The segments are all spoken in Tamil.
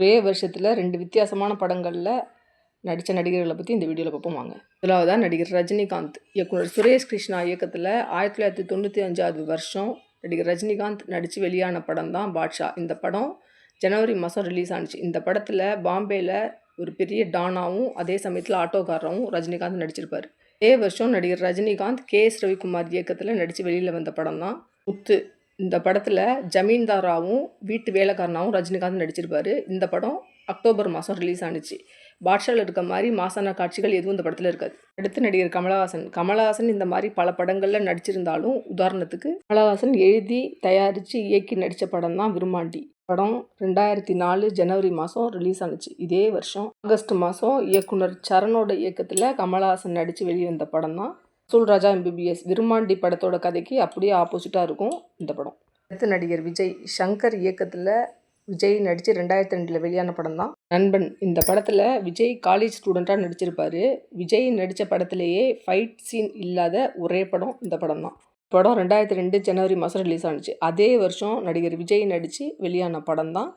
ஒரே வருஷத்தில் ரெண்டு வித்தியாசமான படங்களில் நடித்த நடிகர்களை பற்றி இந்த வீடியோவில் பார்ப்போம் வாங்க. முதலாவதாக நடிகர் ரஜினிகாந்த். இயக்குனர் சுரேஷ் கிருஷ்ணா இயக்கத்தில் ஆயிரத்தி தொள்ளாயிரத்தி தொண்ணூற்றி அஞ்சாவது வருஷம் நடிகர் ரஜினிகாந்த் நடித்து வெளியான படம் தான் பாட்ஷா. இந்த படம் ஜனவரி மாதம் ரிலீஸ் ஆனுச்சு. இந்த படத்தில் பாம்பேயில் ஒரு பெரிய டானாவும் அதே சமயத்தில் ஆட்டோக்காரரும் ரஜினிகாந்த் நடிச்சிருப்பார். அதே வருஷம் நடிகர் ரஜினிகாந்த் கே எஸ் ரவிக்குமார் இயக்கத்தில் நடித்து வெளியில் வந்த படம் தான் முத்து. இந்த படத்தில் ஜமீன்தாராவும் வீட்டு வேலைக்காரனாகவும் ரஜினிகாந்த் நடிச்சிருப்பார். இந்த படம் அக்டோபர் மாதம் ரிலீஸ் ஆனுச்சு. பாட்ஷாவில் இருக்க மாதிரி மாசான காட்சிகள் எதுவும் இந்த படத்தில் இருக்காது. அடுத்து நடிகர் கமலஹாசன். கமலஹாசன் இந்த மாதிரி பல படங்களில் நடிச்சிருந்தாலும் உதாரணத்துக்கு கமலஹாசன் எழுதி தயாரித்து இயக்கி நடித்த படம் தான் விருமாண்டி படம் ரெண்டாயிரத்தி நாலு ஜனவரி மாதம் ரிலீஸ் ஆனுச்சு. இதே வருஷம் ஆகஸ்ட் மாதம் இயக்குனர் சரணோட இயக்கத்தில் கமலஹாசன் நடித்து வெளிவந்த படம் தான் சூல் ராஜா எம்பிபிஎஸ் விருமாண்டி படத்தோட கதைக்கு அப்படியே ஆப்போசிட்டாக இருக்கும் இந்த படம். அடுத்து நடிகர் விஜய் ஷங்கர் இயக்கத்தில் விஜய் நடித்து ரெண்டாயிரத்தி ரெண்டில் வெளியான படம் தான் நண்பன் இந்த படத்தில் விஜய் காலேஜ் ஸ்டூடெண்ட்டாக நடிச்சிருப்பாரு. விஜய் நடித்த படத்திலேயே ஃபைட் சீன் இல்லாத ஒரே படம் இந்த படம் தான் படம் ரெண்டாயிரத்தி ரெண்டு ஜனவரி மாதம் ரிலீஸ் ஆனுச்சு. அதே வருஷம் நடிகர் விஜய் நடித்து வெளியான படம் தான்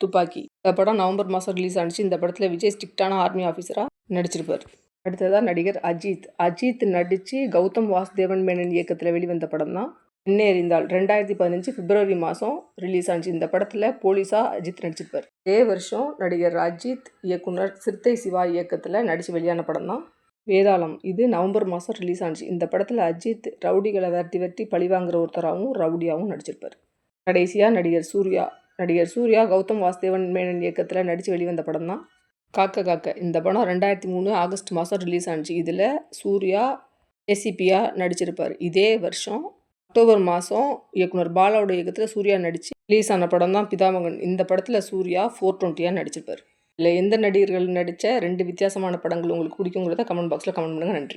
துப்பாக்கி. இந்த படம் நவம்பர் மாதம் ரிலீஸ் ஆனுச்சு. இந்த படத்தில் விஜய் ஸ்ட்ரிக்டான ஆர்மி ஆஃபீஸராக நடிச்சிருப்பார். அடுத்ததாக நடிகர் அஜித். அஜித் நடித்து கௌதம் வாசுதேவன் மேனன் இயக்கத்தில் வெளிவந்த படம் தான் என்ன எறிந்தால் ரெண்டாயிரத்தி பதினஞ்சு பிப்ரவரி மாதம் ரிலீஸ் ஆச்சு இந்த படத்தில் போலீஸாக அஜித் நடிச்சிருப்பார். இதே வருஷம் நடிகர் அஜித் இயக்குனர் சிறுத்தை சிவா இயக்கத்தில் நடித்து வெளியான படம் தான் வேதாளம். இது நவம்பர் மாதம் ரிலீஸ் ஆச்சு இந்த படத்தில் அஜித் ரவுடிகளை விரட்டி வெட்டி பழிவாங்கிற ஒருத்தராகவும் ரவுடியாகவும் நடிச்சிருப்பார். கடைசியாக நடிகர் சூர்யா. நடிகர் சூர்யா கௌதம் வாசுதேவன் மேனன் இயக்கத்தில் நடித்து வெளிவந்த படம் தான் காக்க காக்க. இந்த படம் ரெண்டாயிரத்தி மூணு ஆகஸ்ட் மாதம் ரிலீஸ் ஆச்சு இதில் சூர்யா ஏசிபியாக நடிச்சிருப்பார். இதே வருஷம் அக்டோபர் மாதம் இயக்குனர் பாலாவோட இயக்கத்தில் சூர்யா நடித்து ரிலீஸ் ஆன படம் தான் பிதாமகன். இந்த படத்தில் சூர்யா ஃபோர் டுவெண்ட்டியாக நடிச்சிருப்பார். இல்லை எந்த நடிகர்கள் நடித்த ரெண்டு வித்தியாசமான படங்கள் உங்களுக்கு பிடிக்குங்கிறத கமெண்ட் பாக்ஸில் கமெண்ட் பண்ணுங்கள் நன்றி.